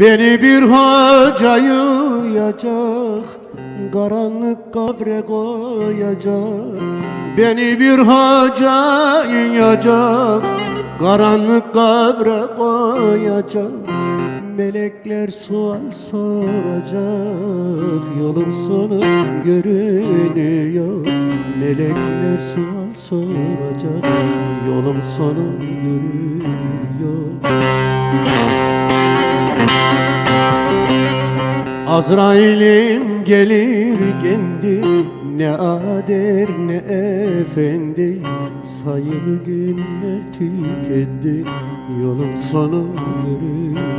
Beni bir hoca yuyacak Karanlık kabre koyacak. Beni bir hoca yuyacak Karanlık kabre koyacak. Melekler sual soracak Yolun sonu görünüyor. Melekler sual soracak Yolun sonu görünüyor Azrail'im gelir kendi Ne ader ne efendi. Sayılı günler tükendi Yolun sonu görünüyor